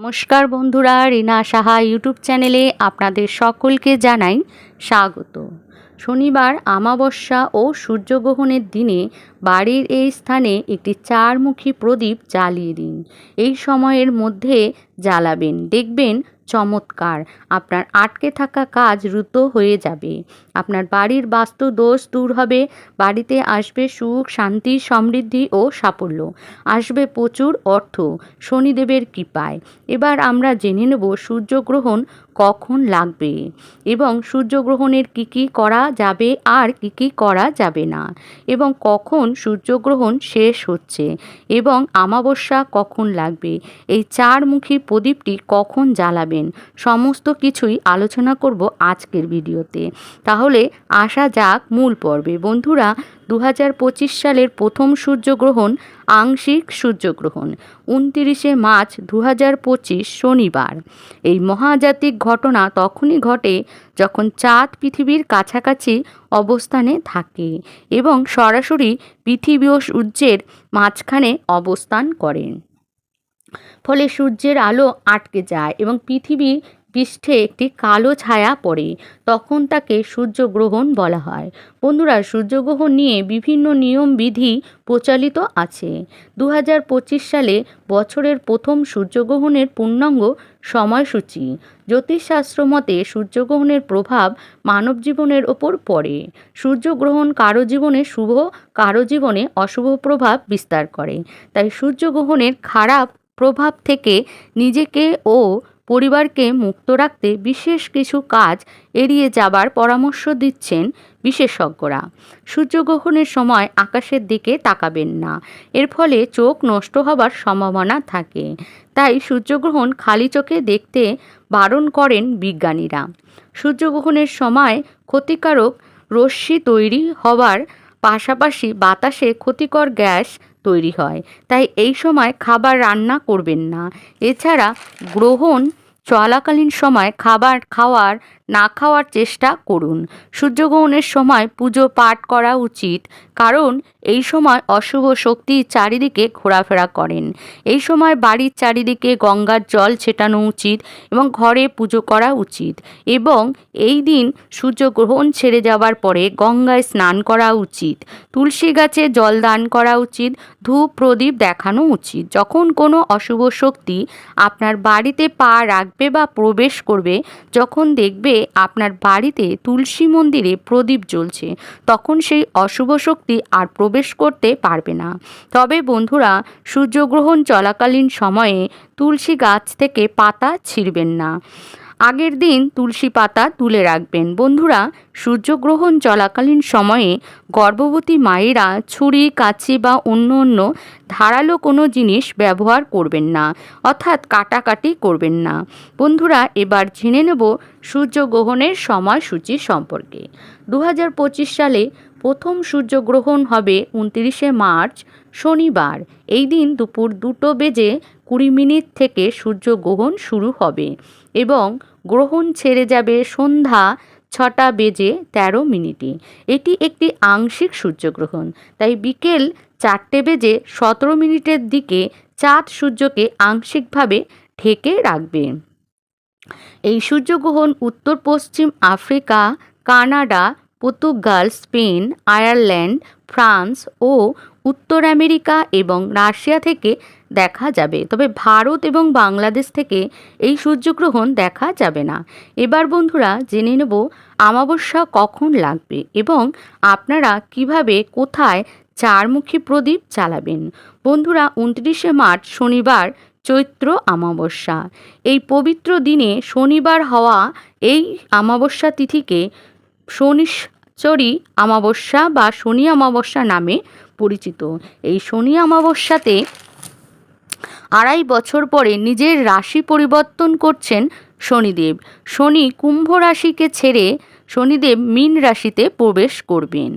নমস্কার বন্ধুরা, রিনা সাহা ইউটিউব চ্যানেলে আপনাদের সকলকে জানাই স্বাগত। শনিবার আমাবস্যা ও সূর্যগ্রহণের দিনে বাড়ির এই স্থানে একটি চারমুখী প্রদীপ জ্বালিয়ে দিন। এই সময়ের মধ্যে জ্বালাবেন। দেখবেন চমৎকার। আপনার আটকে থাকা কাজ দ্রুত হয়ে যাবে। আপনার বাড়ির বাস্তু দোষ দূর হবে। বাড়িতে আসবে সুখ, শান্তি, সমৃদ্ধি ও সাফল্য। আসবে প্রচুর অর্থ। শনিদেবের কৃপায়। এবার আমরা জেনে নেব সূর্যগ্রহণ কখন লাগবে এবং সূর্যগ্রহণের কী কী করা যাবে আর কী কী করা যাবে না এবং কখন সূর্যগ্রহণ শেষ হচ্ছে এবং আমাবস্যা কখন লাগবে, এই চারমুখী প্রদীপটি কখন জ্বালাবেন, সমস্ত কিছুই আলোচনা করব আজকের ভিডিওতে। তাহলে আসা যাক মূল পর্বে। বন্ধুরা দু হাজার পঁচিশ সালের প্রথম সূর্যগ্রহণ আংশিক সূর্যগ্রহণ, উনতিরিশে মার্চ দু হাজার পঁচিশ শনিবার। এই মহাজাতিক ঘটনা তখনই ঘটে যখন চাঁদ পৃথিবীর কাছাকাছি অবস্থানে থাকে এবং সরাসরি পৃথিবী ও সূর্যের মাঝখানে অবস্থান করেন ফলে সূর্যের আলো আটকে যায় এবং পৃথিবী পৃষ্ঠে একটি কালো ছায়া পড়ে। তখন তাকে সূর্যগ্রহণ বলা হয়। বন্ধুরা, সূর্যগ্রহণ নিয়ে বিভিন্ন নিয়ম বিধি প্রচলিত আছে। দু হাজার পঁচিশ সালে বছরের প্রথম সূর্যগ্রহণের পূর্ণাঙ্গ সময়সূচি। জ্যোতিষশাস্ত্র মতে সূর্যগ্রহণের প্রভাব মানব জীবনের ওপর পড়ে। সূর্যগ্রহণ কারও জীবনে শুভ, কারও জীবনে অশুভ প্রভাব বিস্তার করে। তাই সূর্যগ্রহণের খারাপ প্রভাব থেকে নিজেকে ও পরিবারকে মুক্ত রাখতে বিশেষ কিছু কাজ এড়িয়ে যাবার পরামর্শ দিচ্ছেন বিশেষজ্ঞরা। সূর্যগ্রহণের সময় আকাশের দিকে তাকাবেন না। এর ফলে চোখ নষ্ট হবার সম্ভাবনা থাকে। তাই সূর্যগ্রহণ খালি চোখে দেখতে বারণ করেন বিজ্ঞানীরা। সূর্যগ্রহণের সময় ক্ষতিকারক রশ্মি তৈরি হবার পাশাপাশি বাতাসে ক্ষতিকর গ্যাস তৈরি হয়। তাই এই সময় খাবার রান্না করবেন না। এছাড়া গ্রহণ চলাকালীন সময় খাবার খাওয়ার না খাওয়ার চেষ্টা করুন। সূর্যগ্রহণের সময় পুজো পাঠ করা উচিত, কারণ এই সময় অশুভ শক্তি চারিদিকে ঘোরাফেরা করেন। এই সময় বাড়ির চারিদিকে গঙ্গার জল ছেটানো উচিত এবং ঘরে পুজো করা উচিত এবং এই দিন সূর্যগ্রহণ ছেড়ে যাওয়ার পরে গঙ্গায় স্নান করা উচিত, তুলসী গাছে জল দান করা উচিত, ধূপ প্রদীপ দেখানো উচিত। যখন কোনো অশুভ শক্তি আপনার বাড়িতে পা রাখবে বা প্রবেশ করবে, যখন দেখবে আপনার বাড়িতে তুলসী মন্দিরে প্রদীপ জ্বলছে, তখন সেই অশুভ শক্তি আর প্রবেশ করতে পারবে না। তবে বন্ধুরা, সূর্যগ্রহণ চলাকালীন সময়ে তুলসী গাছ থেকে পাতা ছিঁড়বেন না। আগের দিন তুলসী পাতা তুলে রাখবেন। বন্ধুরা, সূর্যগ্রহণ চলাকালীন সময়ে গর্ভবতী মায়েরা ছুরি কাছি বা অন্য অন্য ধারালো কোনো জিনিস ব্যবহার করবেন না, অর্থাৎ কাটাকাটি করবেন না। বন্ধুরা, এবার জেনে নেব সূর্যগ্রহণের সময়সূচি সম্পর্কে। দু হাজার পঁচিশ সালে প্রথম সূর্যগ্রহণ হবে উনত্রিশে মার্চ, শনিবার। এই দিন দুপুর দুটো বেজে কুড়ি মিনিট থেকে সূর্যগ্রহণ শুরু হবে এবং গ্রহণ ছেড়ে যাবে সন্ধ্যা ছটা বেজে তেরো মিনিটে। এটি একটি আংশিক সূর্যগ্রহণ, তাই বিকেল চারটে বেজে সতেরো মিনিটের দিকে চাঁদ সূর্যকে আংশিকভাবে ঢেকে রাখবে। এই সূর্যগ্রহণ উত্তর পশ্চিম Africa, Canada Portugal, Spain, Ireland, France ও উত্তর আমেরিকা এবং রাশিয়া থেকে দেখা যাবে। তবে ভারত এবং বাংলাদেশ থেকে এই সূর্যগ্রহণ দেখা যাবে না। এবার বন্ধুরা, জেনে নেব আমাবস্যা কখন লাগবে এবং আপনারা কীভাবে কোথায় চারমুখী প্রদীপ চালাবেন বন্ধুরা উনত্রিশে মার্চ, শনিবার, চৈত্র আমাবস্যা। এই পবিত্র দিনে শনিবার হওয়া এই অমাবস্যা তিথিকে শনিশ্চরী অমাবস্যা বা শনি অমাবস্যা নামে পরিচিত। এই শনি অমাবস্যাতে আড়াই বছর পরে নিজের রাশি পরিবর্তন করছেন শনিদেব। শনি কুম্ভ রাশিকে ছেড়ে শনিদেব মীন রাশিতে প্রবেশ করবেন।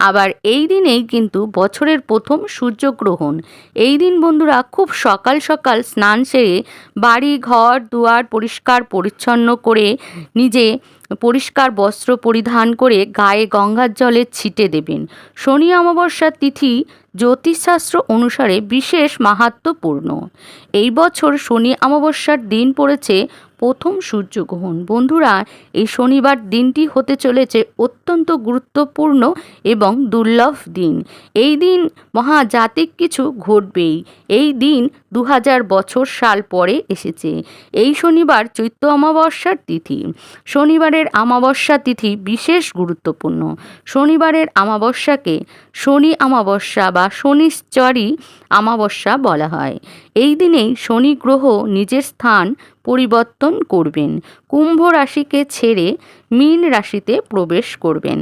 আবার এই দিনেই কিন্তু বছরের প্রথম সূর্যগ্রহণ। এই দিন বন্ধুরা খুব সকাল সকাল স্নান সেরে বাড়ি, ঘর, দুয়ার পরিষ্কার পরিচ্ছন্ন করে নিজে পরিষ্কার বস্ত্র পরিধান করে গায়ে গঙ্গার জলে ছিটে দেবেন। শনি অমাবস্যার তিথি জ্যোতিষশাস্ত্র অনুসারে বিশেষ মাহাত্ম্যপূর্ণ। এই বছর শনি অমাবস্যার দিন পড়েছে প্রথম সূর্যগ্রহণ। বন্ধুরা, এই শনিবার দিনটি হতে চলেছে অত্যন্ত গুরুত্বপূর্ণ এবং দুর্লভ দিন। এই দিন মহাজাতিক কিছু ঘটবেই। এই দিন দু হাজার বছর সাল পরে এসেছে। এই শনিবার চৈত্র অমাবস্যার তিথি। শনিবারের অমাবস্যা তিথি বিশেষ গুরুত্বপূর্ণ। শনিবারের অমাবস্যাকে শনি অমাবস্যা বা শনিশ্চরী অমাবস্যা বলা হয়। এই দিনেই শনি গ্রহ নিজের স্থান পরিবর্তন করবেন। কুম্ভ রাশিকে ছেড়ে মীন রাশিতে প্রবেশ করবেন।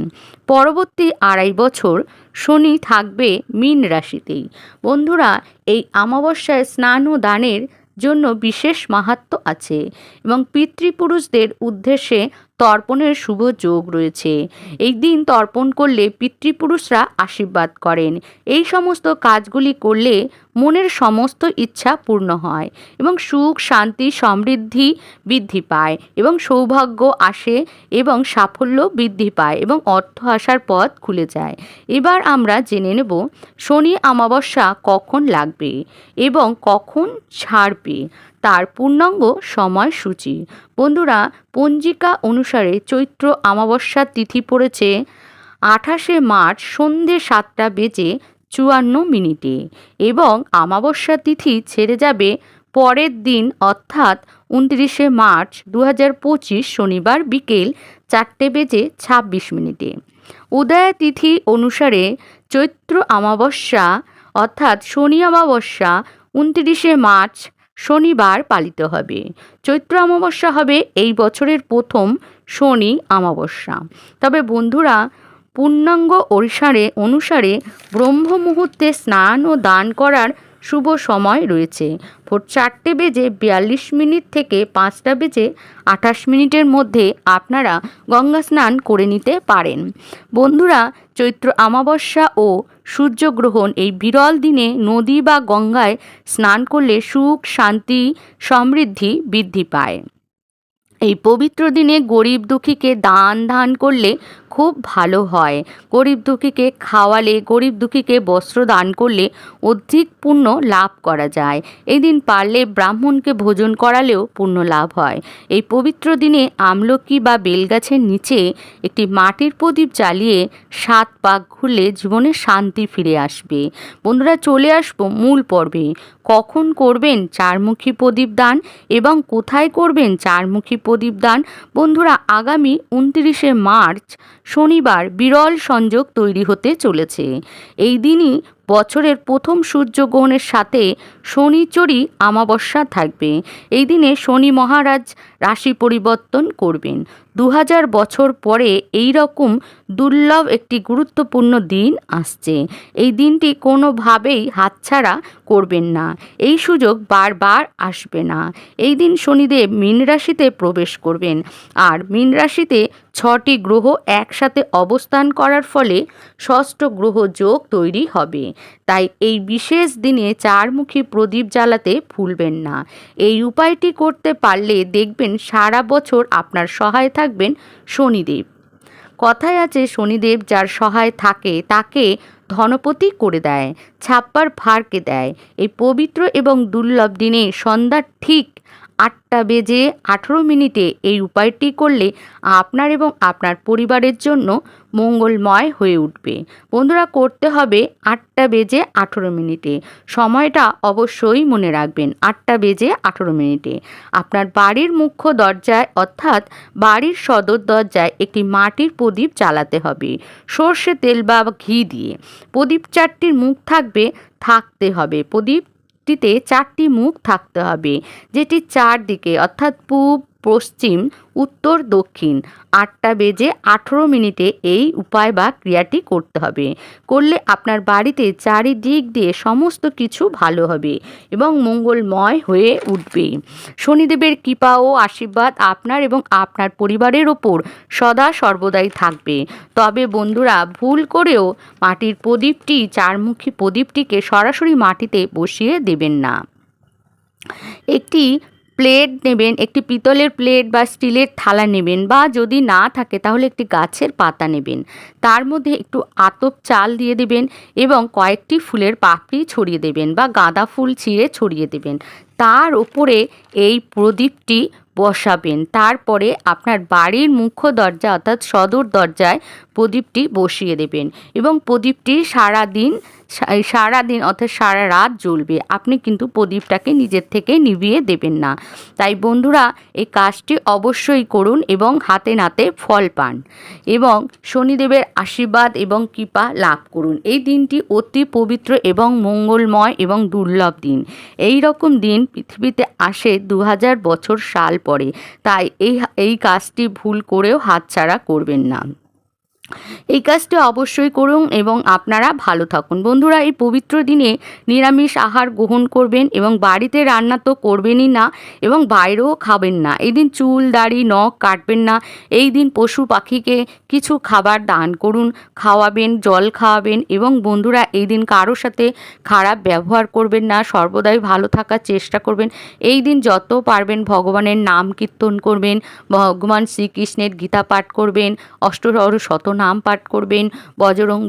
পরবর্তী আড়াই বছর শনি থাকবে মীন রাশিতেই। বন্ধুরা, এই অমাবস্যায় স্নান ও দানের জন্য বিশেষ মাহাত্ম আছে এবং পিতৃপুরুষদের উদ্দেশ্যে তর্পণের শুভ যোগ রয়েছে। এই দিন তর্পণ করলে পিতৃপুরুষরা আশীর্বাদ করেন। এই সমস্ত কাজগুলি করলে মনের সমস্ত ইচ্ছা পূর্ণ হয় এবং সুখ, শান্তি, সমৃদ্ধি বৃদ্ধি পায় এবং সৌভাগ্য আসে এবং সাফল্য বৃদ্ধি পায় এবং অর্থ আসার পথ খুলে যায়। এবার আমরা জেনে নেব শনি অমাবস্যা কখন লাগবে এবং কখন ছাড়বে। তার পূর্ণাঙ্গ সময়সূচি। বন্ধুরা, পঞ্জিকা অনুসারে চৈত্র অমাবস্যার তিথি পড়েছে আঠাশে মার্চ সন্ধে সাতটা বেজে চুয়ান্ন মিনিটে এবং অমাবস্যা তিথি ছেড়ে যাবে পরের দিন, অর্থাৎ উনত্রিশে মার্চ দু হাজার পঁচিশ শনিবার বিকেল চারটে বেজে ছাব্বিশ মিনিটে। উদয় তিথি অনুসারে চৈত্র অমাবস্যা, অর্থাৎ শনি অমাবস্যা, উনত্রিশে মার্চ শনিবার পালিত হবে। চৈত্র অমাবস্যা হবে, এই বছরের প্রথম শনি অমাবস্যা। তবে বন্ধুরা, পূর্ণাঙ্গ অনুসারে অনুসারে ব্রহ্ম মুহূর্তে স্নান ও দান করার শুভ সময় রয়েছে। ভোর চারটে বেজে বিয়াল্লিশ মিনিট থেকে পাঁচটা বেজে আঠাশ মিনিটের মধ্যে আপনারা গঙ্গা স্নান করে নিতে পারেন। বন্ধুরা, চৈত্র আমাবস্যা ও সূর্যগ্রহণ এই বিরল দিনে নদী বা গঙ্গায় স্নান করলে সুখ, শান্তি, সমৃদ্ধি বৃদ্ধি পায়। এই পবিত্র দিনে গরিব দুঃখীকে দান ধান করলে খুব ভালো হয়। গরিব দুঃখীকে খাওয়ালে, গরিব দুঃখীকে বস্ত্র দান করলে অধিক পুণ্য লাভ করা যায়। এই দিন পারলে ব্রাহ্মণকে ভোজন করালেও পুণ্য লাভ হয়। এই পবিত্র দিনে আমলকি বা বেলগাছের নিচে একটি মাটির প্রদীপ জ্বালিয়ে সাত পাক ঘুরলে জীবনে শান্তি ফিরে আসবে। বন্ধুরা, চলে আসব মূল পর্বে। কখন করবেন চারমুখী প্রদীপ দান এবং কোথায় করবেন চারমুখী প্রদীপ দান? বন্ধুরা, আগামী উনত্রিশে মার্চ শনিবার বিরল সংযোগ তৈরি হতে চলেছে। এই দিনই বছরের প্রথম সূর্যগ্রহণের সাথে শনিচরী অমাবস্যা থাকবে। এই দিনে শনি মহারাজ রাশি পরিবর্তন করবেন। দু হাজার বছর পরে এই রকম দুর্লভ একটি গুরুত্বপূর্ণ দিন আসছে। এই দিনটি কোনোভাবেই হাতছাড়া করবেন না। এই সুযোগ বারবার আসবে না। এই দিন শনিদেব মীন রাশিতে প্রবেশ করবেন। আর মীন রাশিতে ছটি গ্রহ একসাথে অবস্থান করার ফলে ষষ্ঠ গ্রহ যোগ তৈরি হবে। তাই এই বিশেষ দিনে চারমুখী প্রদীপ জ্বালাতে ভুলবেন না। এই উপায়টি করতে পারলে দেখবেন সারা বছর আপনার সহায় থাকবেন শনিদেব। কথায় আছে, শনিদেব যার সহায় থাকে তাকে ধনপতি করে দেয়, ছাপ্পার ফারকে দেয়। এই পবিত্র এবং দুর্লভ দিনে সন্ধ্যার ঠিক আটটা বেজে আঠেরো মিনিটে এই উপায়টি করলে আপনার এবং আপনার পরিবারের জন্য মঙ্গলময় হয়ে উঠবে। বন্ধুরা, করতে হবে আটটা বেজে আঠেরো মিনিটে। সময়টা অবশ্যই মনে রাখবেন, আটটা বেজে আঠেরো মিনিটে। আপনার বাড়ির মুখ্য দরজায়, অর্থাৎ বাড়ির সদর দরজায় একটি মাটির প্রদীপ জ্বালাতে হবে। সর্ষে তেল বা ঘি দিয়ে। প্রদীপ চারটির মুখ থাকবে, থাকতে হবে। প্রদীপ টিতে চারটি মুখ থাকতে হবে যেটি চারদিকে অর্থাৎ পূব পশ্চিম উত্তর, দক্ষিণ। আটটা বেজে আঠেরো মিনিটে এই উপায় বা ক্রিয়াটি করতে হবে। করলে আপনার বাড়িতে চারিদিক দিয়ে সমস্ত কিছু ভালো হবে এবং মঙ্গলময় হয়ে উঠবে। শনিদেবের কৃপা ও আশীর্বাদ আপনার এবং আপনার পরিবারের ওপর সদা সর্বদাই থাকবে। তবে বন্ধুরা, ভুল করেও মাটির প্রদীপটি, চারমুখী প্রদীপটিকে সরাসরি মাটিতে বসিয়ে দেবেন না। একটি প্লেট নেবেন, একটি পিতলের প্লেট বা স্টিলের থালা নেবেন বা যদি না থাকে তাহলে একটি গাছের পাতা নেবেন। তার মধ্যে একটু আতপ চাল দিয়ে দেবেন এবং কয়েকটি ফুলের পাপড়ি ছড়িয়ে দেবেন বা গাঁদা ফুল ছিঁড়ে ছড়িয়ে দেবেন। তার ওপরে এই প্রদীপটি বসাবেন। তারপরে আপনার বাড়ির মুখ্য দরজা অর্থাৎ সদর দরজায় প্রদীপটি বসিয়ে দেবেন এবং প্রদীপটি সারা দিন সারা দিন অর্থাৎ সারা রাত জ্বলবে। আপনি কিন্তু প্রদীপটাকে নিজের থেকে নিভিয়ে দেবেন না। তাই বন্ধুরা, এই কাজটি অবশ্যই করুন এবং হাতে নাতে ফল পান এবং শনিদেবের আশীর্বাদ এবং কৃপা লাভ করুন। এই দিনটি অতি পবিত্র এবং মঙ্গলময় এবং দুর্লভ দিন। এই রকম দিন পৃথিবীতে আসে দু হাজার বছর সাল পরে তাই এই এই কাজটি ভুল করেও হাতছাড়া করবেন না। এই কাজটি অবশ্যই করুন এবং আপনারা ভালো থাকুন। বন্ধুরা, এই পবিত্র দিনে নিরামিষ আহার গ্রহণ করবেন এবং বাড়িতে রান্না তো করবেনই না এবং বাইরেও খাবেন না। এই দিন চুল, দাড়ি, নখ কাটবেন না। এই দিন পশু পাখিকে কিছু খাবার দান করুন, খাওয়াবেন, জল খাওয়াবেন এবং বন্ধুরা, এই দিন কারও সাথে খারাপ ব্যবহার করবেন না, সর্বদাই ভালো থাকার চেষ্টা করবেন। এই দিন যত পারবেন ভগবানের নাম কীর্তন করবেন, ভগবান শ্রীকৃষ্ণের গীতা পাঠ করবেন অষ্টর শত নাম পাঠ করবেন বজরং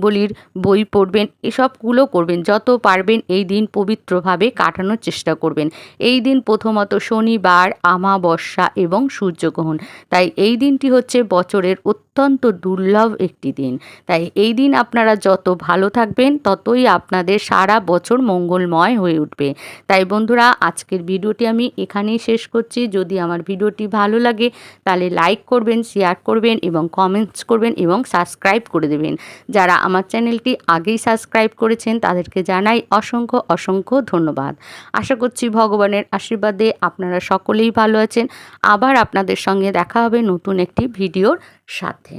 বই পড়বেন, এসবগুলো করবেন, যত পারবেন এই দিন পবিত্রভাবে কাটানোর চেষ্টা করবেন। এই দিন প্রথমত শনিবার আমাবস্যা এবং সূর্যগ্রহণ। তাই এই দিনটি হচ্ছে বছরের অত্যন্ত দুর্লভ একটি দিন। তাই এই দিন আপনারা যত ভালো থাকবেন, ততই আপনাদের সারা বছর মঙ্গলময় হয়ে উঠবে। তাই বন্ধুরা, আজকের ভিডিওটি আমি এখানেই শেষ করছি। যদি আমার ভিডিওটি ভালো লাগে, তাহলে লাইক করবেন, শেয়ার করবেন এবং কমেন্টস করবেন এবং সাবস্ক্রাইব করে দেবেন। যারা আমার চ্যানেলটি আগেই সাবস্ক্রাইব করেছেন, তাদেরকে জানাই অসংখ্য অসংখ্য ধন্যবাদ। আশা করছি ভগবানের আশীর্বাদে আপনারা সকলেই ভালো আছেন। আবার আপনাদের সঙ্গে দেখা হবে নতুন একটি ভিডিওর সাথে।